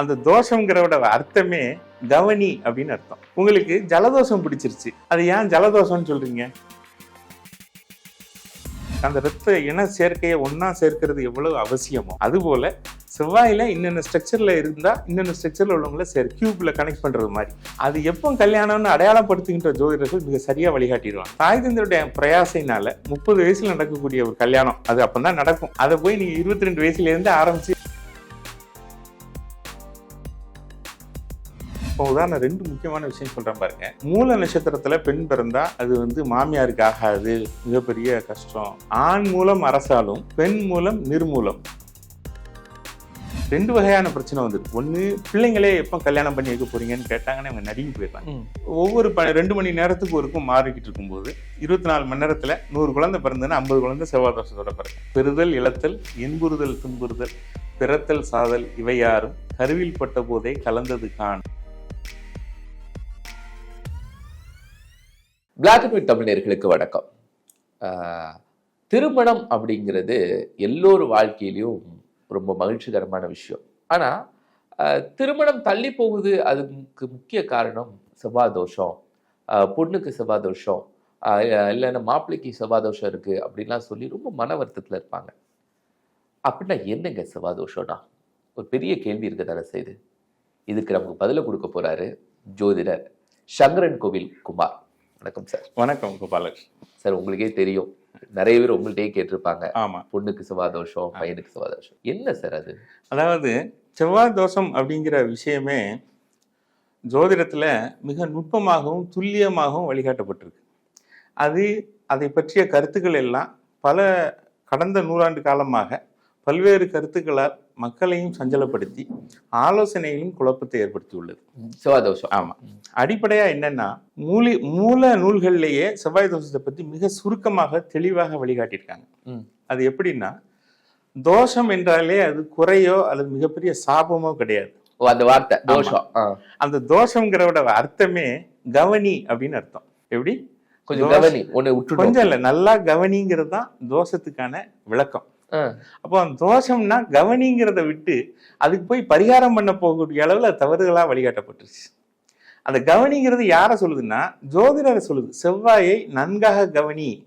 அந்த தோஷங்கிறோட அர்த்தமே கவனி அப்படின்னு அர்த்தம். உங்களுக்கு ஜலதோஷம் பிடிச்சிருச்சு. அது ஏன் ஜலதோஷம்னு சொல்றீங்க? அந்த ரத்த இன சேர்க்கையை ஒன்றா சேர்க்கிறது எவ்வளவு அவசியமோ அதுபோல் செவ்வாயில் இன்னென்ன ஸ்ட்ரக்சரில் இருந்தால் இன்னென்ன ஸ்ட்ரக்சரில் உள்ளவங்கள சேர் கியூப்பில் கனெக்ட் பண்ணுறது மாதிரி. அது எப்போ கல்யாணம்னு அடையாளப்படுத்துகின்ற ஜோதிடர்கள் மிக சரியாக வழிகாட்டிடுவாங்க. தாய் தந்தருடைய பிரயாசைனால முப்பது வயசில் நடக்கக்கூடிய ஒரு கல்யாணம் அது அப்போ தான் நடக்கும். அதை போய் நீங்கள் இருபத்தி ரெண்டு வயசுலேருந்து ஆரம்பித்து இப்போ உதாரணம் ரெண்டு முக்கியமான விஷயம் சொல்றேன் பாருங்க. மூல நட்சத்திரத்துல பெண் பிறந்தா அது வந்து மாமியாருக்கு ஆகாது மிகப்பெரிய கஷ்டம். ஆண் மூலம் அரசாலும் பெண் மூலம் நிர்மூலம். ரெண்டு வகையான பிரச்சனை வந்துருக்கு. ஒண்ணு பிள்ளைங்களே எப்போ கல்யாணம் பண்ணி வைக்க போறீங்கன்னு கேட்டாங்கன்னா அவங்க நடுங்கி போயிடுறாங்க ஒவ்வொரு ப ரெண்டு மணி நேரத்துக்கு ஒருக்கும் மாறிக்கிட்டு இருக்கும்போது இருபத்தி நாலு மணி நேரத்துல நூறு குழந்தை பிறந்ததுன்னா ஐம்பது குழந்தை செவ்வாய் தோஷத்தோட பிறகு. பெறுதல் இழத்தல் இன்புறுதல் துன்புறுதல் பிறத்தல் சாதல் இவை யாரும் கருவில் பட்ட போதே கலந்தது காண் பிளாக் அண்ட் ஒயிட் தமிழர்களுக்கு வணக்கம். திருமணம் அப்படிங்கிறது எல்லோரு வாழ்க்கையிலையும் ரொம்ப மகிழ்ச்சிகரமான விஷயம். ஆனால் திருமணம் தள்ளி போகுது அதுக்கு முக்கிய காரணம் செவ்வாதோஷம். பொண்ணுக்கு செவ்வாதோஷம். இல்லைன்னா மாப்பிள்ளைக்கு செவ்வாதோஷம் இருக்குது அப்படின்லாம் சொல்லி ரொம்ப மன வருத்தத்தில் இருப்பாங்க. அப்படின்னா என்னங்க செவ்வாதோஷம்னா? ஒரு பெரிய கேள்வி இருக்க தானே செய்து. இதுக்கு நமக்கு பதிலை கொடுக்க போகிறாரு ஜோதிடர் சங்கரன் கோவில் குமார். வணக்கம் சார். வணக்கம் கோபாலகிருஷ்ணன் சார் உங்களுக்கே தெரியும். நிறைய பேர் உங்கள்கிட்டயே கேட்டிருப்பாங்க. ஆமா. பொண்ணுக்கு செவ்வாதோஷம் பையனுக்கு செவ்வாதோஷம். என்ன சார் அது? அதாவது செவ்வாய் தோஷம் அப்படிங்கிற விஷயமே ஜோதிடத்துல மிக நுட்பமாகவும் துல்லியமாகவும் வழிகாட்டப்பட்டிருக்கு. அது அதை பற்றிய கருத்துக்கள் எல்லாம் பல கடந்த நூறாண்டு காலமாக பல்வேறு கருத்துக்களால் மக்களையும் சஞ்சலப்படுத்தி ஆலோசனையிலும் குழப்பத்தை ஏற்படுத்தியுள்ளது. செவ்வாதோஷம் ஆமா. அடிப்படையா என்னன்னா மூலி மூல நூல்கள்லேயே செவ்வாய் தோஷத்தை பத்தி மிக சுருக்கமாக தெளிவாக வழிகாட்டியிருக்காங்க. அது எப்படின்னா தோஷம் என்றாலே அது குறையோ அல்லது மிகப்பெரிய சாபமோ கிடையாது. ஓ அந்த வார்த்தை தோஷம். அந்த தோஷங்கிறோட அர்த்தமே கவனி அப்படின்னு அர்த்தம். எப்படி? கொஞ்சம் தோஷம். கவனி விட்டுடும் கொஞ்சம் இல்ல நல்லா கவனிங்கிறது தான் தோஷத்துக்கான விளக்கம். அப்போ அந்த தோஷம்னா கவனிங்கிறத விட்டு அதுக்கு போய் பரிகாரம் பண்ண போகக்கூடிய அளவுல அது தவறுகளா வழிகாட்டப்பட்டுருச்சு. அந்த கவனிங்கிறது யாரை சொல்லுதுன்னா ஜோதிடரை சொல்லுது. செவ்வாயை நன்காக கவனி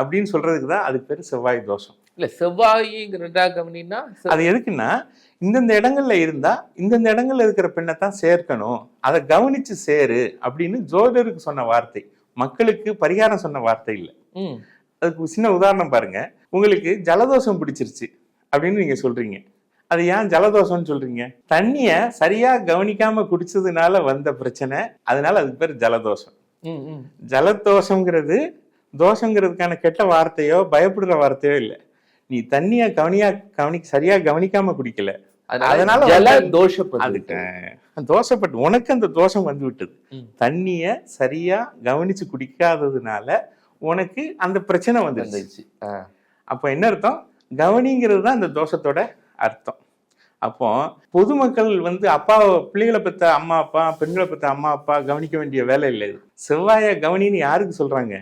அப்படின்னு சொல்றதுக்கு தான் அதுக்கு பேர் செவ்வாய் தோஷம். இல்ல செவ்வாய்ங்கிறதா கவனின்னா செவ்- அது எதுக்குன்னா இந்தந்த இடங்கள்ல இருந்தா இந்தந்த இடங்கள்ல இருக்கிற பெண்ணை தான் சேர்க்கணும். அதை கவனிச்சு சேரு அப்படின்னு ஜோதிடருக்கு சொன்ன வார்த்தை. மக்களுக்கு பரிகாரம் சொன்ன வார்த்தை இல்லை. அதுக்கு சின்ன உதாரணம் பாருங்க. உங்களுக்கு ஜலதோஷம் பிடிச்சிருச்சு அப்படின்னு நீங்க சொல்றீங்க. அது ஏன் ஜலதோஷம்னு சொல்றீங்க? தண்ணிய சரியா கவனிக்காம குடிச்சதுனால வந்த பிரச்சனை அதனால அதுக்கு பேர் ஜலதோஷம். ஜலதோஷங்கிறது தோஷங்கிறதுக்கான கெட்ட வார்த்தையோ பயப்படுற வார்த்தையோ இல்லை. நீ தண்ணிய கவனியா கவனி சரியா கவனிக்காம குடிக்கல. அதனால தோஷப்பட்டு தோஷப்பட்டு உனக்கு அந்த தோஷம் வந்து விட்டது. தண்ணிய சரியா கவனிச்சு குடிக்காததுனால உனக்கு அந்த பிரச்சனை ஆ. அப்போ என்ன அர்த்தம்? கவனிங்கிறது தான் அந்த தோஷத்தோட அர்த்தம். அப்போ பொதுமக்கள் வந்து அப்பா பிள்ளைகளை பெற்ற அம்மா அப்பா பெண்களை பெற்ற அம்மா அப்பா கவனிக்க வேண்டிய வேலை இல்லை. இது செவ்வாய கவனின்னு யாருக்கு சொல்றாங்க?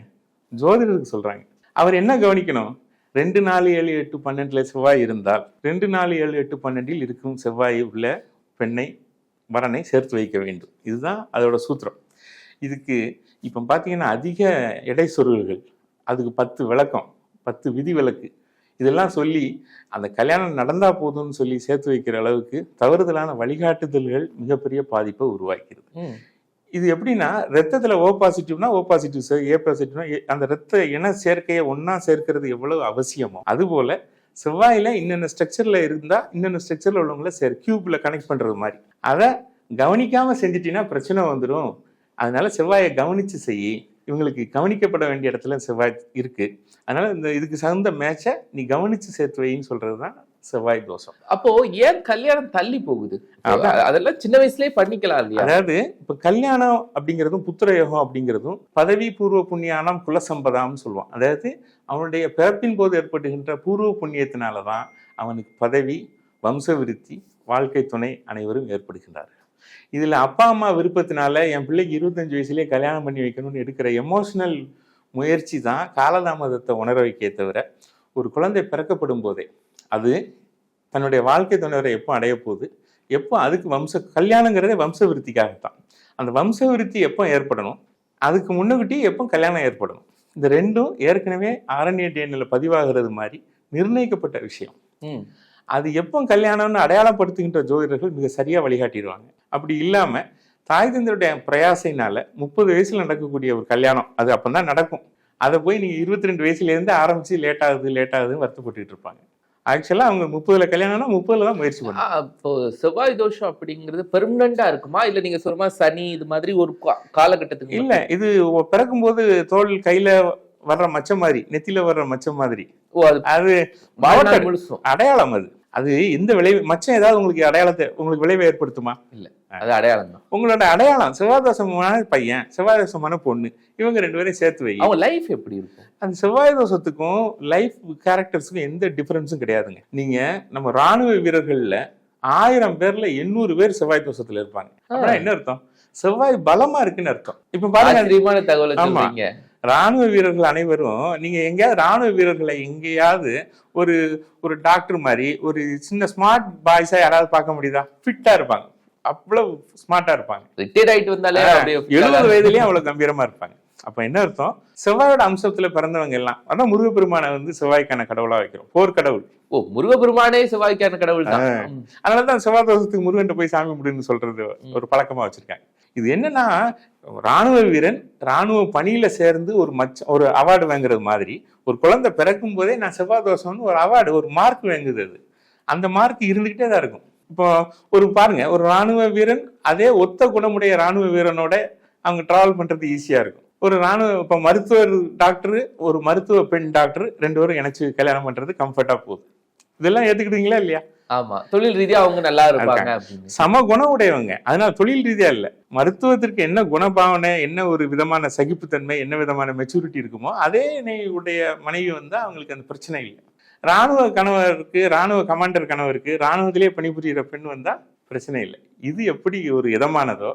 ஜோதிடருக்கு சொல்றாங்க. அவர் என்ன கவனிக்கணும்? ரெண்டு நாலு ஏழு எட்டு பன்னெண்டுல செவ்வாய் இருந்தால் ரெண்டு நாலு ஏழு எட்டு பன்னெண்டில் இருக்கும் செவ்வாய் உள்ள பெண்ணை வரனை சேர்த்து வைக்க வேண்டும். இதுதான் அதோட சூத்திரம். இதுக்கு இப்போ பார்த்தீங்கன்னா அதிக எடை சொருள்கள் அதுக்கு பத்து விளக்கம் பத்து விதி விலக்கு இதெல்லாம் சொல்லி அந்த கல்யாணம் நடந்தா போதும்னு சொல்லி சேர்த்து வைக்கிற அளவுக்கு தவறுதலான வழிகாட்டுதல்கள் மிகப்பெரிய பாதிப்பை உருவாக்கிறது. இது எப்படின்னா ரத்தத்துல ஓ பாசிட்டிவ்னா ஓ பாசிட்டிவ் ஏ பாசிட்டிவ்னா அந்த ரத்த இன சேர்க்கையை ஒண்ணா சேர்க்கிறது எவ்வளவு அவசியமோ அதுபோல செவ்வாயில இன்னென்ன ஸ்ட்ரக்சர்ல இருந்தா இன்னென்ன ஸ்ட்ரக்சர்ல உள்ளவங்கள சேர் கியூப்ல கனெக்ட் பண்றது மாதிரி. அதை கவனிக்காம செஞ்சிட்டீங்கன்னா பிரச்சனை வந்துடும் அதனால செவ்வாயை கவனிச்சு செய். இவங்களுக்கு கவனிக்கப்பட வேண்டிய இடத்துல செவ்வாய் இருக்கு. அதனால இந்த இதுக்கு தகுந்த மேட்சை நீ கவனிச்சு சேர்த்து வைன்னு சொல்றதுதான் செவ்வாய் தோஷம். அப்போ ஏன் கல்யாணம் தள்ளி போகுது. அதெல்லாம் சின்ன வயசுலயே பண்ணிக்கலாம் இல்லையா? அதாவது இப்ப கல்யாணம் அப்படிங்கிறதும் புத்திரயோகம் அப்படிங்கிறதும் பதவி பூர்வ புண்ணியானம் குலசம்பதாம்னு சொல்லுவான். அதாவது அவனுடைய பிறப்பின் போது ஏற்படுகின்ற பூர்வ புண்ணியத்தினால தான் அவனுக்கு பதவி வம்ச விருத்தி வாழ்க்கை துணை அனைவரும் ஏற்படுகின்றார்கள். இதுல அப்பா அம்மா விருப்பத்தினால என் பிள்ளைக்கு இருபத்தஞ்சு வயசுலயே கல்யாணம் பண்ணி வைக்கணும்னு எடுக்கிற எமோஷனல் முயற்சி தான் காலதாமதத்தை உணர வைக்கே தவிர ஒரு குழந்தை பிறக்கப்படும் போதே அது தன்னுடைய வாழ்க்கை துணைவரை எப்போ அடைய போகுது எப்போ அதுக்கு வம்ச கல்யாணங்கிறதே வம்ச விருத்திக்காகத்தான். அந்த வம்ச விருத்தி எப்போ ஏற்படணும் அதுக்கு முன்னுக்கிட்டே எப்போ கல்யாணம் ஏற்படணும் இந்த ரெண்டும் ஏற்கனவே ஆரண்ய டிஎன்ஏல பதிவாகிறது மாதிரி நிர்ணயிக்கப்பட்ட விஷயம். அது எப்போ கல்யாணம்னு அடையாளப்படுத்துகின்ற ஜோதிடர்கள் மிக சரியா வழிகாட்டிடுவாங்க. அப்படி இல்லாம தாய் தந்தருடைய பிரயாசையினால முப்பது வயசுல நடக்கக்கூடிய ஒரு கல்யாணம் அது அப்பதான் நடக்கும். அதை போய் நீங்க இருபத்தி ரெண்டு வயசுல இருந்து ஆரம்பிச்சு லேட் ஆகுது லேட் ஆகுதுன்னு வருத்தப்பட்டுட்டு இருப்பாங்க. ஆக்சுவலா அவங்க முப்பதுல கல்யாணம்னா முப்பதுல தான் முயற்சி பண்ணுவாங்க இப்போ செவ்வாய் தோஷம் அப்படிங்கிறது பெர்மனண்டா இருக்குமா? இல்ல நீங்க சொல்ற மாதிரி சனி இது மாதிரி ஒரு காலகட்டத்துக்கு இல்ல இது பிறக்கும்போது தோல் கையில வர்ற மச்சம் மாதிரி நெத்தியில வர்ற மச்சம் மாதிரி. ஓ அது அது வாழ்நாள் மாவட்ட முழுசும். அடையாளம் அது. அது எந்த விளைவு மச்சம் ஏதாவது உங்களுக்கு அடையாளத்தை உங்களுக்கு விளைவை ஏற்படுத்துமா? அது அடையாளம் தான் உங்களோட அடையாளம் செவ்வாதோஷமான பையன் செவ்வாதோஷமான பொண்ணு இவங்க ரெண்டு பேரையும் சேர்த்து வை. அவங்க லைஃப் எப்படி இருக்கும்? அந்த செவ்வாய் தோஷத்துக்கும் லைஃப் கேரக்டர்ஸுக்கும் எந்த டிஃபரன்ஸும் கிடையாதுங்க. நீங்க நம்ம ராணுவ வீரர்கள்ல ஆயிரம் பேர்ல எண்ணூறு பேர் செவ்வாய் தோஷத்துல இருப்பாங்க என்ன அர்த்தம்? செவ்வாய் பலமா இருக்குன்னு அர்த்தம். இப்ப பாருங்க. தகவலை ஆமா. ராணுவ வீரர்கள் அனைவரும் நீங்க எங்கேயாவது ராணுவ வீரர்களை எங்கேயாவது ஒரு ஒரு டாக்டர் மாதிரி ஒரு சின்ன ஸ்மார்ட் பாய்ஸா யாராவது பார்க்க முடியுதா? ஃபிட்டா இருப்பாங்க. அவ்வளவு ஸ்மார்ட்டா இருப்பாங்க. ரிட்டையர்ட் ஆயிட்டு வந்தாலே எழுபது வயதுலயும் அவ்வளவு கம்பீரமா இருப்பாங்க. அப்ப என்ன அர்த்தம்? செவ்வாயோட அம்சத்துல பிறந்தவங்க எல்லாம் அதான் முருகப்பெருமானை வந்து செவ்வாய்க்கான கடவுளா வைக்கிறோம். போர் கடவுள். ஓ முருகபெருமானே செவ்வாய்க்கான கடவுள் தான். அதனாலதான் செவ்வாய் தோஷத்துக்கு முருகன் போய் சாமி முடின்னு சொல்றது ஒரு பழக்கமா வச்சிருக்காங்க. இது என்னன்னா ராணுவ வீரன் ராணுவ பணியில் சேர்ந்து ஒரு மச்ச ஒரு அவார்டு வாங்குறது மாதிரி ஒரு குழந்தை பிறக்கும் போதே நான் செவ்வாய் தோஷம்னு ஒரு அவார்டு ஒரு மார்க் வாங்குது அது. அந்த மார்க் இருந்துக்கிட்டே தான் இருக்கும். இப்போ ஒரு பாருங்க ஒரு ராணுவ வீரன் அதே ஒத்த குணமுடைய ராணுவ வீரனோட அவங்க டிராவல் பண்ணுறது ஈஸியாக இருக்கும். ஒரு ராணுவ இப்போ மருத்துவர் டாக்டரு ஒரு மருத்துவ பெண் டாக்டர் ரெண்டு பேரும் இணைச்சி கல்யாணம் பண்ணுறது கம்ஃபர்ட்டாக போகுது. இதெல்லாம் ஏற்றுக்கிட்டீங்களா இல்லையா? ஆமா. தொழில் ரீதியா அவங்க நல்லா இருப்பாங்க சம குணம் உடையவங்க அதனால தொழில் ரீதியா இல்ல. மருத்துவத்திற்கு என்ன குணபாவனை என்ன ஒரு விதமான சகிப்புத்தன்மை என்ன விதமான மெச்சூரிட்டி இருக்குமோ அதே உடைய மனைவி வந்தா அவங்களுக்கு அந்த பிரச்சனை இல்லை. ராணுவ கணவருக்கு ராணுவ கமாண்டர் கணவருக்கு ராணுவத்திலே பணிபுரிகிற பெண் வந்தா பிரச்சனை இல்லை. இது எப்படி ஒரு இதமானதோ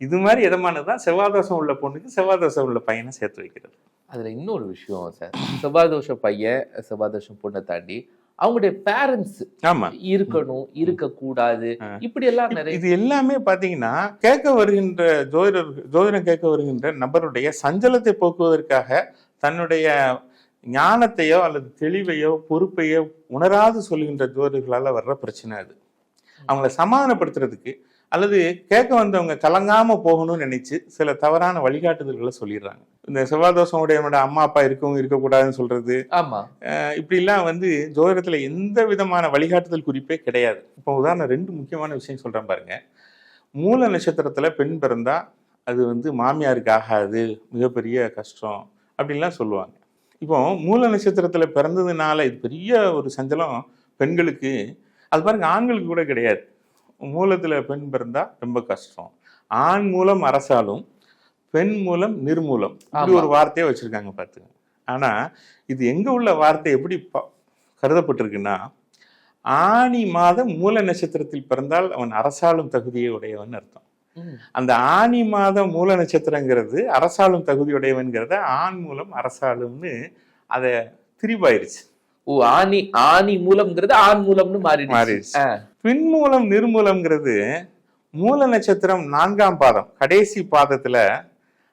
இது மாதிரி இதமானதுதான் செவ்வாதோஷம் உள்ள பொண்ணுக்கு செவ்வாதோஷம் உள்ள பையனை சேர்த்து வைக்கிறது. அதுல இன்னொரு விஷயம் சார். செவ்வாய் தோஷம் பையன் செவ்வாய் தோஷம் பொண்ணை தாண்டி அவங்களுடைய பேரண்ட்ஸ் ஆமா. இருக்கணும் இருக்க கூடாது ஆ. இப்படி எல்லாம் நிறைய இது எல்லாமே பாத்தீங்கன்னா கேட்க வருகின்ற ஜோதிடர் ஜோதிடம் கேட்க வருகின்ற நபருடைய சஞ்சலத்தை போக்குவதற்காக தன்னுடைய ஞானத்தையோ அல்லது தெளிவையோ பொறுப்பையோ உணராது சொல்லுகின்ற ஜோதிடர்களால வர்ற பிரச்சனை அது. அவங்கள சமாதானப்படுத்துறதுக்கு அல்லது கேட்க வந்தவங்க கலங்காம போகணும்னு நினைச்சு சில தவறான வழிகாட்டுதல்களை சொல்லிடுறாங்க. இந்த செவ்வாதோஷம் உடையவனோட அம்மா அப்பா இருக்கவும் இருக்கக்கூடாதுன்னு சொல்றது. ஆமா. இப்படிலாம் வந்து ஜோதிடத்துல எந்த விதமான வழிகாட்டுதல் குறிப்பே கிடையாது. இப்போ உதாரணம் ரெண்டு முக்கியமான விஷயம் சொல்றேன் பாருங்க. மூல நட்சத்திரத்துல பெண் பிறந்தா அது வந்து மாமியாருக்கு ஆகாது மிகப்பெரிய கஷ்டம் அப்படின்லாம் சொல்லுவாங்க. இப்போ மூல நட்சத்திரத்துல பிறந்ததுனால இது பெரிய ஒரு சஞ்சலம் பெண்களுக்கு. அது பாருங்க ஆண்களுக்கு கூட கிடையாது. மூலத்துல பெண் பிறந்தா ரொம்ப கஷ்டம். ஆண் மூலம் அரசாலும் பெண் மூலம் நிர்மூலம். இப்படி ஆமா. ஒரு வார்த்தையை வச்சிருக்காங்க பாத்துங்க. ஆனா இது எங்க உள்ள வார்த்தை எப்படி கருதப்பட்டிருக்குன்னா ஆணி மாதம் மூல நட்சத்திரத்தில் பிறந்தால் அவன் அரசாளும் தகுதியை உடையவன் அர்த்தம். அந்த ஆணி மாதம் மூல நட்சத்திரங்கிறது அரசாளும் தகுதியுடையவன்கிறத ஆண் மூலம் அரசாளும்னு அதை திரிவாயிருச்சு ஓ ஆணி ஆணி மூலம்ங்கிறது ஆண் மூலம்னு மாறிடுச்சு. மாறிடுச்சு. ஆ. பின் மூலம் நிர்மூலம்ங்கிறது மூல நட்சத்திரம் நான்காம் பாதம் கடைசி பாதத்துல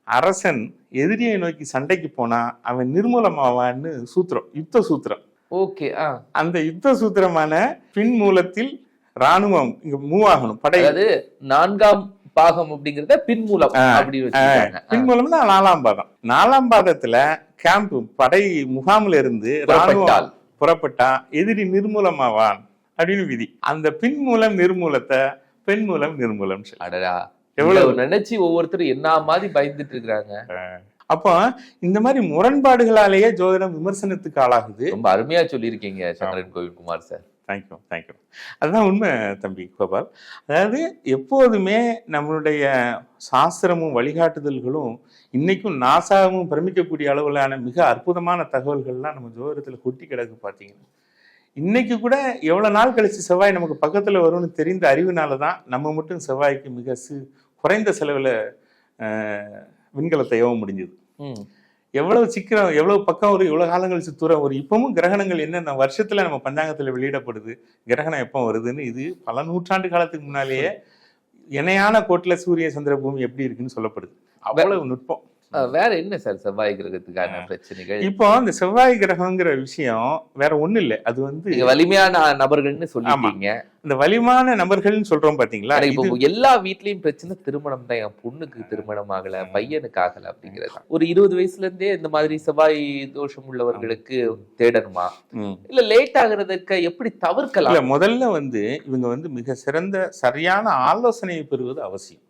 அரசன் எதிரியை நோக்கி சண்டைக்கு போனா அவன் நிர்மூலமாவான்னு சூத்திரம் யுத்த சூத்திரம். ஓகே அந்த யுத்த சூத்திரமான பின் மூலத்தில் ராணுவம் இங்க மூவ் ஆகணும் படை. அதாவது நான்காம் பாகம் அப்படிங்கறத பின்மூலம் ஆ, அப்படி வச்சிருக்காங்க. பின் மூலம்னா நாலாம் பாதம். நாலாம் பாதத்துல கேம்ப் படை முகாமில் இருந்து. ராணுவம் புறப்பட்டா எதிரி நிர்மூலமாவான் அப்படின்னு விதி. அந்த பின் மூலம் நிர்மூலத்தை பெண் மூலம் நிர்மூலம். அடடா. எவ்வளவு? நினைச்சு ஒவ்வொருத்தரும் என்ன மாதிரி பயந்துட்டு இருக்காங்க அப்போ இந்த மாதிரி முரண்பாடுகளாலேயே ஜோதிடம் விமர்சனத்துக்கு ஆளாகுது. ரொம்ப அருமையா சொல்லியிருக்கீங்க Chandran Kovilkumar sir. Thank you thank you அதுதான் உண்மை தம்பி கோபால். அதாவது எப்போதுமே நம்மளுடைய சாஸ்திரமும் வழிகாட்டுதல்களும் இன்றைக்கும் நாசாவும் பிரமிக்கக்கூடிய அளவிலான மிக அற்புதமான தகவல்கள்லாம் நம்ம ஜோதிடத்தில் கொட்டி கிடக்கு பார்த்தீங்கன்னா இன்னைக்கு கூட எவ்வளோ நாள் கழித்து செவ்வாய் நமக்கு பக்கத்தில் வரும்னு தெரிந்த அறிவினால தான் நம்ம மட்டும் செவ்வாய்க்கு மிக சி குறைந்த செலவில் விண்கலத்தை ஏவ முடிஞ்சுது. எவ்வளவு சீக்கிரம் எவ்வளவு பக்கம் ஒரு எவ்வளவு காலம் கழிச்சு தூரம் ஒரு இப்பவும் கிரகணங்கள் என்னென்ன வருஷத்துல நம்ம பஞ்சாங்கத்துல வெளியிடப்படுது? கிரகணம் எப்போ வருதுன்னு இது பல நூற்றாண்டு காலத்துக்கு முன்னாலேயே இணையான கோட்டில் சூரிய சந்திர பூமி எப்படி இருக்குன்னு சொல்லப்படுது. அவ்வளவு நுட்பம். வேற என்ன சார் செவ்வாய் கிரகத்துக்கான பிரச்சனைகள்? இப்போ அந்த செவ்வாய் கிரகங்கிற விஷயம் வேற ஒண்ணு இல்லை. அது வந்து வலிமையான நபர்கள்னு சொல்லிட்டீங்க. இந்த வலிமான நபர்கள்னு சொல்றோம் பாத்தீங்களா? இப்போ எல்லா வீட்லயும் பிரச்சனை திருமணம் தான். என் பொண்ணுக்கு திருமணம் ஆகல பையனுக்கு ஆகல அப்படிங்கிறது. ஒரு இருபது வயசுல இருந்தே இந்த மாதிரி செவ்வாய் தோஷம் உள்ளவர்களுக்கு தேடணுமா. இல்ல லேட் ஆகுறதுக்கு எப்படி இல்ல தவிர்க்கலாம் முதல்ல வந்து இவங்க வந்து மிக சிறந்த சரியான ஆலோசனையை பெறுவது அவசியம்.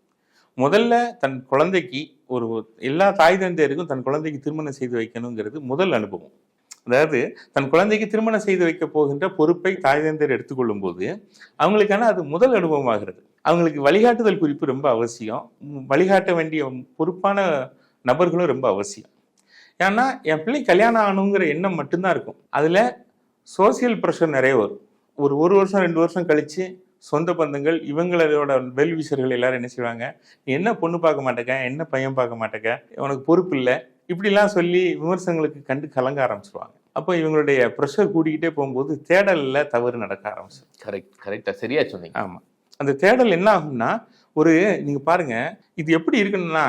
முதல்ல தன் குழந்தைக்கு ஒரு எல்லா தாய் தந்தையருக்கும் தன் குழந்தைக்கு திருமணம் செய்து வைக்கணுங்கிறது முதல் அனுபவம். அதாவது தன் குழந்தைக்கு திருமணம் செய்து வைக்க போகின்ற பொறுப்பை தாய் தந்தையர் எடுத்துக்கொள்ளும் போது அவங்களுக்கான அது முதல் அனுபவமாகிறது. அவங்களுக்கு வழிகாட்டுதல் குறிப்பு ரொம்ப அவசியம். வழிகாட்ட வேண்டிய பொறுப்பான நபர்களும் ரொம்ப அவசியம். ஏன்னா என் பிள்ளை கல்யாணம் ஆகணுங்கிற எண்ணம் மட்டும்தான் இருக்கும். அதில் சோசியல் ப்ரெஷர் நிறைய வரும். ஒரு ஒரு வருஷம் ரெண்டு வருஷம் கழித்து சொந்த பந்தங்கள் இவங்களோட வெல்விஷர்கள் எல்லாரும் என்ன செய்வாங்க? "நீ என்ன பொண்ணு பார்க்க மாட்டேக்க? என்ன பையன் பார்க்க மாட்டேக்க? உனக்கு பொறுப்பு இல்லை. இப்படிலாம் சொல்லி விமர்சனங்களுக்கு கண்டு கலங்க ஆரம்பிச்சிருவாங்க. அப்போ இவங்களுடைய ப்ரெஷர் கூடிக்கிட்டே போகும்போது தேடல்ல தவறு நடக்க ஆரம்பிச்சிடும் கரெக்ட் கரெக்டா சரியா சொன்னீங்க. ஆமா. அந்த தேடல் என்ன ஆகும்னா ஒரு நீங்க பாருங்க இது எப்படி இருக்குன்னா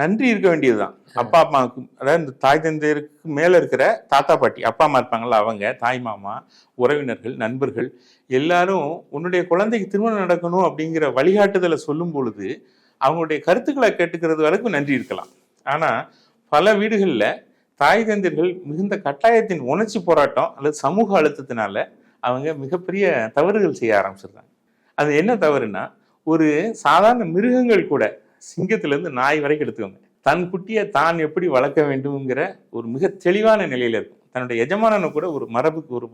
நன்றி இருக்க வேண்டியதுதான். அப்பா அம்மாவுக்கு அதாவது இந்த தாய் தந்தையருக்கு மேலே இருக்கிற தாத்தா பாட்டி அப்பா அம்மா இருப்பாங்கல்ல அவங்க தாய் மாமா உறவினர்கள் நண்பர்கள் எல்லாரும் உன்னுடைய குழந்தைக்கு திருமணம் நடக்கணும் அப்படிங்கிற வழிகாட்டுதலை சொல்லும் பொழுது அவங்களுடைய கருத்துக்களை கேட்டுக்கிறது வரைக்கும் நன்றி இருக்கலாம். ஆனால் பல வீடுகளில் தாய் தந்தையர்கள் மிகுந்த கட்டாயத்தின் உணர்ச்சி போராட்டம் அல்லது சமூக அழுத்தத்தினால அவங்க மிகப்பெரிய தவறுகள் செய்ய ஆரம்பிச்சிருக்காங்க. அது என்ன தவறுனா ஒரு சாதாரண மிருகங்கள் கூட சிங்கத்துல இருந்து நாய் வரைக்கும் எடுத்துக்கோங்க. தன் குட்டியை தான் எப்படி வளர்க்க வேண்டும்ங்கிற ஒரு மிக தெளிவான நிலையில இருக்கும். தன்னுடைய எஜமானனை கூட ஒரு மரபுக்கு ஒரு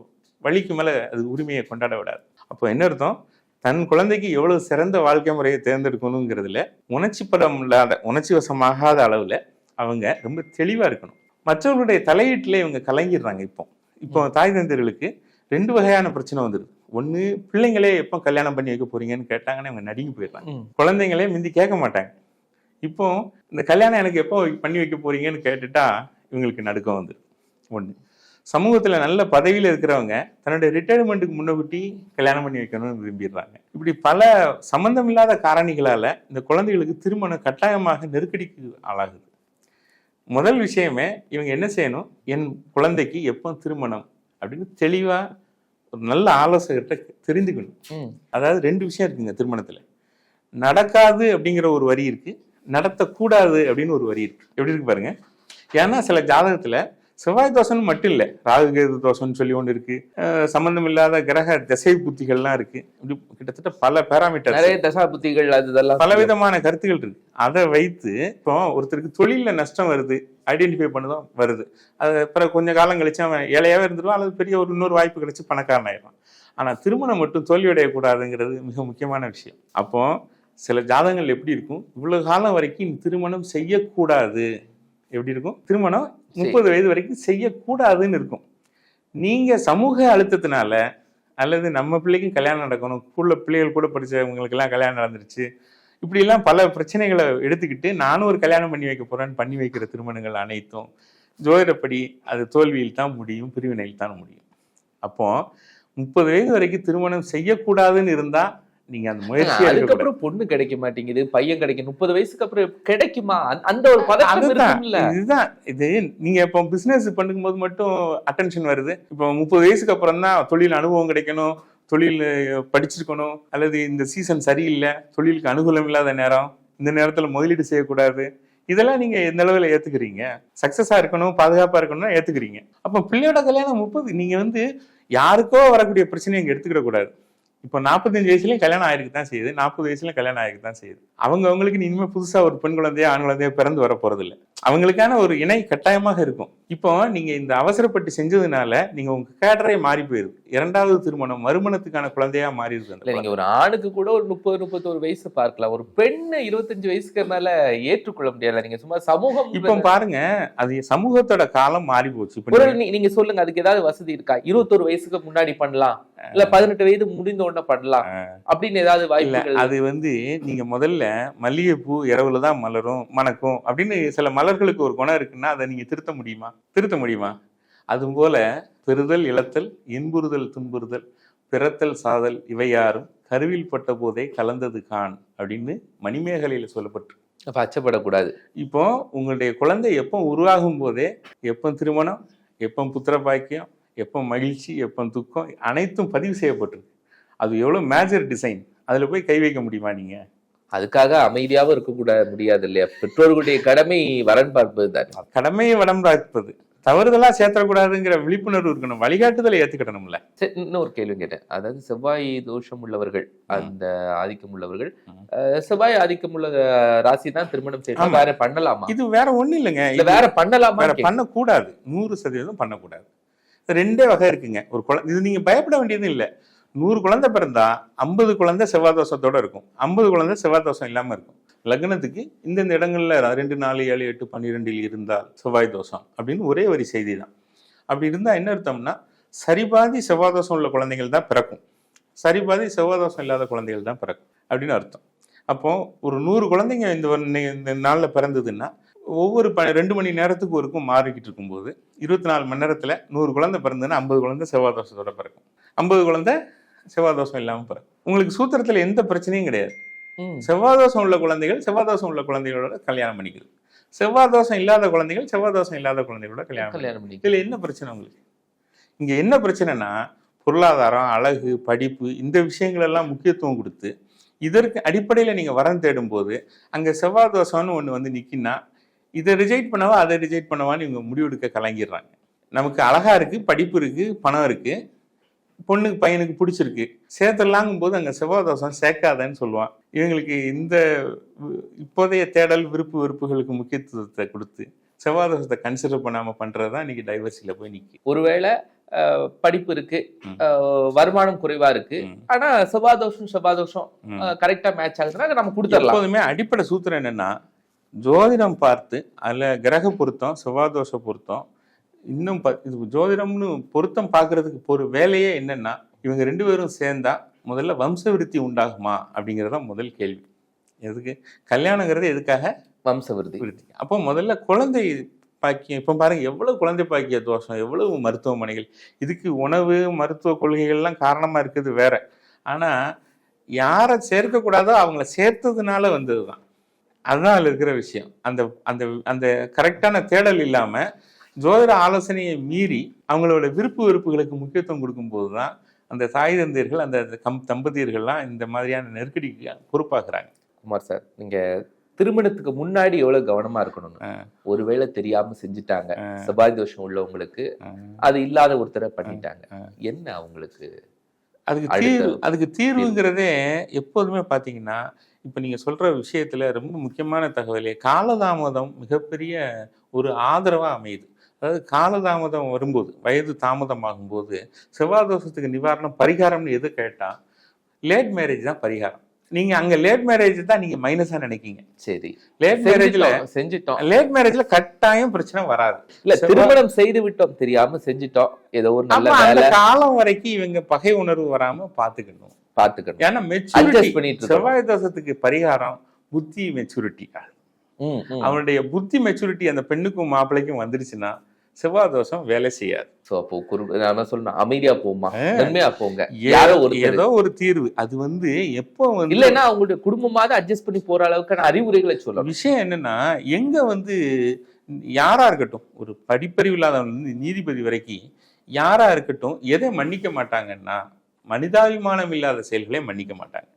வழிக்கு மேல அது உரிமையை கொண்டாட விடாது. அப்போ என்ன அர்த்தம்? தன் குழந்தைக்கு எவ்வளவு சிறந்த வாழ்க்கை முறையை தேர்ந்தெடுக்கணுங்கிறதுல உணர்ச்சி படம் இல்லாத உணர்ச்சி வசமாகாத அளவுல அவங்க ரொம்ப தெளிவா இருக்கணும். மற்றவர்களுடைய தலையீட்டுல இவங்க கலங்கிடுறாங்க இப்போ. இப்போ தாய் தந்தையர்களுக்கு ரெண்டு வகையான பிரச்சனை வந்துடுது ஒண்ணு பிள்ளைங்களே எப்போ கல்யாணம் பண்ணி வைக்க போறீங்கன்னு கேட்டாங்கன்னா இவங்க நடுங்கி போயிடுறாங்க. குழந்தைங்களே முந்தி கேட்க மாட்டாங்க. இப்போ இந்த கல்யாணம் எனக்கு எப்போ பண்ணி வைக்க போறீங்கன்னு கேட்டுட்டா இவங்களுக்கு நடுக்கம் வந்துடும் ஒண்ணு. சமூகத்துல நல்ல பதவியில இருக்கிறவங்க தன்னுடைய ரிட்டையர்மெண்ட்டுக்கு முன்னகுட்டி கல்யாணம் பண்ணி வைக்கணும்னு விரும்பிடுறாங்க. இப்படி பல சம்பந்தமில்லாத காரணிகளால இந்த குழந்தைகளுக்கு திருமணம் கட்டாயமாக நெருக்கடிக்கு ஆளாகுது. முதல் விஷயமே இவங்க என்ன செய்யணும்? என் குழந்தைக்கு எப்போ திருமணம்? அப்படின்னு தெளிவா ஒரு நல்ல ஆலோசகர்கிட்ட தெரிந்துக்கணும். அதாவது ரெண்டு விஷயம் இருக்குங்க திருமணத்துல. நடக்காது அப்படிங்கிற ஒரு வரி இருக்கு. நடத்தக்கூடாது அப்படின்னு ஒரு வரி இருக்கு. எப்படி இருக்கு பாருங்க. ஏன்னா சில ஜாதகத்துல செவ்வாய் தோஷம்னு மட்டும் இல்லை ராகு கேது தோஷம்னு சொல்லி ஒன்று இருக்கு. சம்பந்தம் இல்லாத கிரக திசை புத்திகள்லாம் இருக்கு. இப்படி கிட்டத்தட்ட பல பேராமீட்டர் நிறைய தசா புத்திகள் அது இதெல்லாம் பலவிதமான கருத்துக்கள் இருக்கு. அதை வைத்து இப்போ ஒருத்தருக்கு தொழில்ல நஷ்டம் வருது. ஐடென்டிஃபை பண்ணதும் வருது. அது பிறகு கொஞ்ச காலம் கழிச்சு அவன் ஏழையாகவே இருந்துருவான் அல்லது பெரிய ஒரு இன்னொரு வாய்ப்பு கிடைச்சி பணக்காரன் ஆயிடுவான். ஆனால் திருமணம் மட்டும் தோல்வியடையக்கூடாதுங்கிறது மிக முக்கியமான விஷயம். அப்போ சில ஜாதகங்கள் எப்படி இருக்கும்? இவ்வளோ காலம் வரைக்கும் திருமணம் செய்யக்கூடாது. எப்படி இருக்கும்? திருமணம் முப்பது வயது வரைக்கும் செய்யக்கூடாதுன்னு இருக்கும். நீங்கள் சமூக அழுத்தத்தினால அல்லது நம்ம பிள்ளைக்கும் கல்யாணம் நடக்கணும் ஸ்கூலில் பிள்ளைகள் கூட படித்தவங்களுக்கெல்லாம் கல்யாணம் நடந்துருச்சு இப்படிலாம் பல பிரச்சனைகளை எடுத்துக்கிட்டு நானும் ஒரு கல்யாணம் பண்ணி வைக்க போறேன்னு பண்ணி வைக்கிற திருமணங்கள் அனைத்தும் ஜோதிடப்படி அது தோல்வியில் தான் முடியும் பிரிவினையில் தான் முடியும். அப்போ முப்பது வயது வரைக்கும் திருமணம் செய்யக்கூடாதுன்னு இருந்தா நீங்க அந்த எடுக்கக்கூடாது அதுக்கப்புறம் பொண்ணு கிடைக்க மாட்டேங்குது பையன் கிடைக்கும் முப்பது வயசுக்கு அப்புறம் கிடைக்குமா? அந்த- ஒரு இருக்கும்ல. இதுதான். இது நீங்க இப்போ பிசினஸ் பண்ணும்போது மட்டும் அட்டென்ஷன் வருது. இப்போ முப்பது வயசுக்கு அப்புறம் தான் தொழில் அனுபவம் கிடைக்கணும் தொழில் படிச்சிருக்கணும் அல்லது இந்த சீசன் சரியில்லை தொழிலுக்கு அனுகூலம் இல்லாத நேரம் இந்த நேரத்தில் முதலீடு செய்யக்கூடாது இதெல்லாம் நீங்க எந்த அளவில் ஏத்துக்கிறீங்க? சக்சஸா இருக்கணும் பாதுகாப்பா இருக்கணும்னா ஏத்துக்கிறீங்க. அப்ப பிள்ளையோட கல்யாணம் முப்பது நீங்க வந்து யாருக்கோ வரக்கூடிய பிரச்சனையை இங்க எடுத்துக்கிட கூடாது இப்போ நாற்பத்தஞ்சு வயசுலயும் கல்யாணம் ஆயிருக்கு தான் செய்யுது. நாற்பது வயசுலயும் கல்யாணம் ஆயிருக்கு தான் செய்யுது. அவங்க அவங்களுக்கு இனிமே புதுசா ஒரு பெண் குழந்தையோ ஆண் குழந்தையோ பிறந்து வர போறது இல்ல அவங்களுக்கான ஒரு இணை கட்டாயமாக இருக்கும். இப்போ நீங்க இந்த அவசரப்பட்டு செஞ்சதுனால நீங்க உங்க கேட்டரே மாறி போயிருது இரண்டாவது திருமணம் மறுமணத்துக்கான குழந்தையா மாறிடுது அந்த இல்ல குழந்தை. நீங்க ஒரு ஆணுக்கு கூட ஒரு முப்பது முப்பத்தோரு வயசு பார்க்கலாம். ஒரு பெண்ணு இருபத்தஞ்சு வயசுக்கு மேல ஏற்றுக்கொள்ள முடியல நீங்க சும்மா சமூகம் இப்போ பாருங்க அது சமூகத்தோட காலம் மாறி போச்சு. இப்ப ஒரு நீங்க- நீ- நீங்க சொல்லுங்க அதுக்கு ஏதாவது வசதி இருக்கா? இருபத்தொரு வயசுக்கு முன்னாடி பண்ணலாம். இல்ல பதினெட்டு வயது முடிந்த உடனே பண்ணலாம் அப்படின்னு ஏதாவது வாய்ப்புகள் அது வந்து நீங்க முதல்ல மல்லிகைப்பூ இரவுல தான் மலரும் மணக்கும் அப்படின்னு சில மலர்களுக்கு ஒரு குணம் இருக்குன்னா அதை நீங்க திருத்த முடியுமா? திருத்த முடியுமா? அதுபோல பெறுதல் இழத்தல் இன்புறுதல் துன்புறுதல் பிறத்தல் சாதல் இவை யாரும் கருவில் பட்ட போதே கலந்தது கான் அப்படின்னு மணிமேகலையில சொல்லப்பட்டு. அப்ப அச்சப்படக்கூடாது. இப்போ உங்களுடைய குழந்தை எப்போ உருவாகும் போதே எப்போ திருமணம் எப்போ புத்திர பாக்கியம் எப்போ மகிழ்ச்சி எப்போ துக்கம் அனைத்தும் பதிவு செய்யப்பட்டிருக்கு. அது எவ்வளோ மேஜர் டிசைன் அதில் போய் கை வைக்க முடியுமா நீங்க? அதுக்காக அமைதியாவும் இருக்கக்கூட முடியாது இல்லையா? பெற்றோர்களுடைய கடமை வரன் பார்ப்பது தானே. கடமையை வடம் பார்ப்பது. தவறுதலா சேர்த்தக்கூடாதுங்கிற விழிப்புணர்வு இருக்கணும். வழிகாட்டுதலை ஏத்துக்கிடணும்ல. சரி இன்னொரு கேள்வி கேட்டேன். அதாவது செவ்வாய் தோஷம் உள்ளவர்கள் அந்த ஆதிக்கம் உள்ளவர்கள் செவ்வாய் ஆதிக்கம் உள்ள ராசி தான் திருமணம் செய்யணும். வேற பண்ணலாமா? இது வேற ஒண்ணும் இல்லைங்க. வேற பண்ணலாமா வேற பண்ணக்கூடாது. நூறு சதவீதம் பண்ணக்கூடாது. ரெண்டே வகை இருக்குங்க. ஒரு குழந்தை இது நீங்கள் பயப்பட வேண்டியது இல்லை. நூறு குழந்தை பிறந்தா ஐம்பது குழந்தை செவ்வாய் தோஷத்தோட இருக்கும். ஐம்பது குழந்தை செவ்வாய் தோஷம் இல்லாமல் இருக்கும். லக்னத்துக்கு இந்தந்த இடங்களில் ரெண்டு நாலு ஏழு எட்டு பன்னிரெண்டில் இருந்தால் செவ்வாய் தோஷம் அப்படின்னு ஒரே வரி செய்தி தான் அப்படி இருந்தால் என்ன அர்த்தம்னா சரிபாதி செவ்வாய் தோஷம் உள்ள குழந்தைகள் தான் பிறக்கும். சரிபாதி செவ்வாய் தோஷம் இல்லாத குழந்தைகள் தான் பிறக்கும். அப்படின்னு அர்த்தம். அப்போ ஒரு நூறு குழந்தைங்க இந்த இந்த நாளில் பிறந்ததுன்னா ஒவ்வொரு ப ரெண்டு மணி நேரத்துக்கு ஒருக்கும் மாறிக்கிட்டு இருக்கும்போது இருபத்தி நாலு மணி நேரத்தில் நூறு குழந்தை பிறந்ததுன்னா ஐம்பது குழந்தை செவ்வாய் தோஷத்தோட பிறக்கும். ஐம்பது குழந்தை செவ்வாய் தோஷம் இல்லாமல் பிறக்கும். உங்களுக்கு சூத்திரத்தில் எந்த பிரச்சனையும் கிடையாது. செவ்வாய் தோஷம் உள்ள குழந்தைகள் செவ்வாய் தோஷம் உள்ள குழந்தைகளோட கல்யாணம் பண்ணிக்கிறது செவ்வாய் தோஷம் இல்லாத குழந்தைகள் செவ்வாய் தோஷம் இல்லாத குழந்தைகளோட கல்யாணம். கல்யாணம் பண்ணி இதுல என்ன பிரச்சனை உங்களுக்கு? இங்க என்ன பிரச்சனைனா பொருளாதாரம் அழகு படிப்பு இந்த விஷயங்கள் எல்லாம் முக்கியத்துவம் கொடுத்து இதற்கு அடிப்படையில் நீங்க வரம் தேடும் போது அங்க செவ்வாய் தோஷம்னு ஒண்ணு வந்து நிக்கின்னா இதை ரிஜெக்ட் பண்ணவா அதை ரிஜெக்ட் பண்ணவான்னு இவங்க முடிவெடுக்க கலங்கிடுறாங்க. நமக்கு அழகா இருக்கு படிப்பு இருக்கு பணம் இருக்கு பொண்ணுக்கு பையனுக்கு பிடிச்சிருக்கு. சேர்த்துடலாங்கும் போது அங்கே செவ்வாய் தோஷம் சேர்க்காதன்னு சொல்லுவான். இவங்களுக்கு இந்த இப்போதைய தேடல் விருப்பு வெறுப்புகளுக்கு முக்கியத்துவத்தை கொடுத்து செவ்வாய் தோஷத்தை கன்சிடர் பண்ணாம பண்றதுதான் இன்னைக்கு டைவர்சிட்டியில போய் நிக்கி ஒருவேளை படிப்பு இருக்கு வருமானம் குறைவா இருக்கு. ஆனா செவ்வாதோஷம் செவ்வாதோஷம். கரெக்டா மேட்ச் ஆகுதுன்னா நம்ம கொடுத்துடலாம். எப்போதுமே அடிப்படை சூத்திரம் என்னன்னா ஜோதிடம் பார்த்து அதுல கிரக பொருத்தம் செவ்வாய் தோஷ பொருத்தம் இன்னும் ப- இது ஜோதிடம்னு பொருத்தம் பார்க்கறதுக்கு ஒரு வேலையே என்னன்னா இவங்க ரெண்டு பேரும் சேர்ந்தா முதல்ல வம்ச விருத்தி உண்டாகுமா அப்படிங்கிறது முதல் கேள்வி. எதுக்கு? கல்யாணங்கிறது எதுக்காக? வம்ச விருதி விருத்தி. அப்போ முதல்ல குழந்தை பாக்கியம் இப்போ பாருங்க எவ்வளவு குழந்தை பாக்கிய தோஷம் எவ்வளவு மருத்துவமனைகள் இதுக்கு உணவு மருத்துவ கொள்கைகள்லாம் காரணமா இருக்குது வேற. ஆனா யாரை சேர்க்கக்கூடாதோ அவங்கள சேர்த்ததுனால வந்தது தான் அதுதான் அதுல இருக்கிற விஷயம். அந்த அந்த அந்த கரெக்டான தேடல் இல்லாம ஜோதிட ஆலோசனையை மீறி அவங்களோட விருப்பு வெறுப்புகளுக்கு முக்கியத்துவம் கொடுக்கும்போது தான் அந்த தாய் தந்தையர்கள் அந்த கம் தம்பதியர்கள்லாம் இந்த மாதிரியான நெருக்கடிக்கு பொறுப்பாக்குறாங்க. குமார் சார் நீங்க திருமணத்துக்கு முன்னாடி எவ்வளவு கவனமா இருக்கணும் ஆ. ஒருவேளை தெரியாம செஞ்சுட்டாங்க. செவ்வாய் தோஷம் உள்ளவங்களுக்கு அது இல்லாத ஒருத்தரை பண்ணிட்டாங்க. என்ன அவங்களுக்கு அதுக்கு தீர்வு அதுக்கு தீர்வுங்கிறதே எப்போதுமே பார்த்தீங்கன்னா இப்போ நீங்கள் சொல்கிற விஷயத்தில் ரொம்ப முக்கியமான தகவலே காலதாமதம் மிகப்பெரிய ஒரு ஆதரவாக அமையுது. அதாவது காலதாமதம் வரும்போது வயது தாமதமாகும்போது செவ்வாய் தோஷத்துக்கு நிவாரணம் பரிகாரம்னு எது கேட்டால் லேட் மேரேஜ் தான் பரிகாரம். நீங்கள் அங்கே லேட் மேரேஜ் தான் நீங்கள் மைனஸாக நினைக்கிங்க. சரி. லேட் மேரேஜில் செஞ்சிட்டோம், லேட் மேரேஜில் கட்டாயம் பிரச்சனை வராது. இல்ல செவ்வாய்- திருமணம் செய்து விட்டோம் தெரியாம செஞ்சிட்டோம். ஏதோ ஒரு நல்ல காலம் வரைக்கும் இவங்க பகை உணர்வு வராமல் பார்த்துக்கணும் பாத்துக்கணும். ஏன்னா மெச்சூரிட்டி பண்ணிட்டு செவ்வாய் தோஷத்துக்கு பரிகாரம் புத்தி மெச்சூரிட்டி. அவனுடைய புத்தி மெச்சூரிட்டி அந்த பெண்ணுக்கும் மாப்பிள்ளைக்கும் வந்துருச்சுன்னா செவ்வாய் தோஷம் வேலை செய்யாது. அப்போ குரு நான் சொல்லணும் அமைதியா போமா. நன்மையா போங்க. யாரோ ஒரு ஏதோ ஒரு தீர்வு. அது வந்து எப்போ வந்து இல்லைன்னா அவங்களுடைய குடும்பமாவது அட்ஜஸ்ட் பண்ணி போற அளவுக்கான அறிவுரைகளை சொல்லணும். விஷயம் என்னன்னா எங்க வந்து யாரா இருக்கட்டும் ஒரு படிப்பறிவு இருந்து நீதிபதி வரைக்கும் யாரா இருக்கட்டும் எதை மன்னிக்க மாட்டாங்கன்னா மனிதாபிமானம் இல்லாத செயல்களை மன்னிக்க மாட்டாங்க.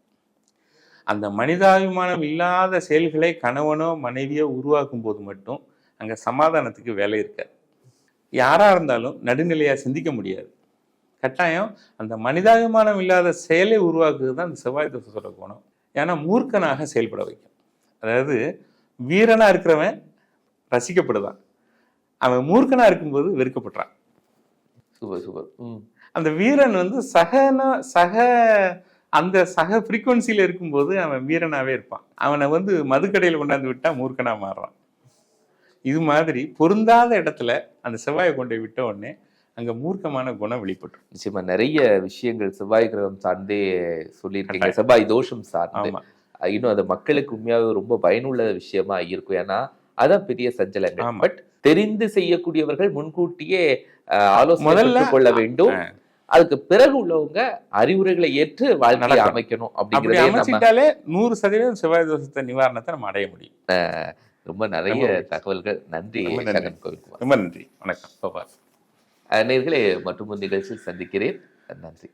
அந்த மனிதாபிமானம் இல்லாத செயல்களை கணவனோ மனைவியோ உருவாக்கும் போது மட்டும் அங்கே சமாதானத்துக்கு வேலை இருக்காது. யாராக இருந்தாலும் நடுநிலையாக சிந்திக்க முடியாது. கட்டாயம் அந்த மனிதாபிமானம் இல்லாத செயலை உருவாக்குறது தான் அந்த செவ்வாய் தோஷத்தோட குணம் ஏன்னா மூர்க்கனாக செயல்பட வைக்கும். அதாவது வீரனாக இருக்கிறவன் ரசிக்கப்படுதான் அவன் மூர்க்கனாக இருக்கும்போது வெறுக்கப்படுறான். Super super. ம். அந்த வீரன் வந்து சகன சக அந்த சக ஃப்ரீக்குவன்சியில் இருக்கும்போது அவன் வீரனாவே இருப்பான். அவனை வந்து மதுக்கடையில் கொண்டாந்து விட்டா மூர்க்கனா மாறுறான். இது மாதிரி பொருந்தாத இடத்துல அந்த செவ்வாயை கொண்டு விட்ட உடனே அங்க மூர்க்கமான குணம் வெளிப்பட்டு நிச்சயமா நிறைய விஷயங்கள் செவ்வாய் கிரகம் சார்ந்தே சொல்லியிருக்கீங்க. செவ்வாய் தோஷம் சார்ந்து. இன்னும் அது மக்களுக்கு உண்மையாவே ரொம்ப பயனுள்ள விஷயமா இருக்கும். ஏன்னா அதான் பெரிய சஞ்சலங்கள். பட் தெரிந்து செய்யக்கூடியவர்கள் முன்கூட்டியே ஆலோசனை கொள்ள வேண்டும். அதுக்கு பிறகு உள்ளவங்க அறிவுரைகளை ஏற்று வாழ்க்கையை. அமைக்கணும் அப்படி அமைச்சிட்டாலே நூறு சதவீதம் செவ்வாய் தோஷத்தை நிவாரணத்தை நம்ம அடைய முடியும். ரொம்ப நிறைய. தகவல்கள். நன்றி ரொம்ப நன்றி. வணக்கம். நேர்களே மற்றும் நிகழ்ச்சியில் சந்திக்கிறேன். நன்றி.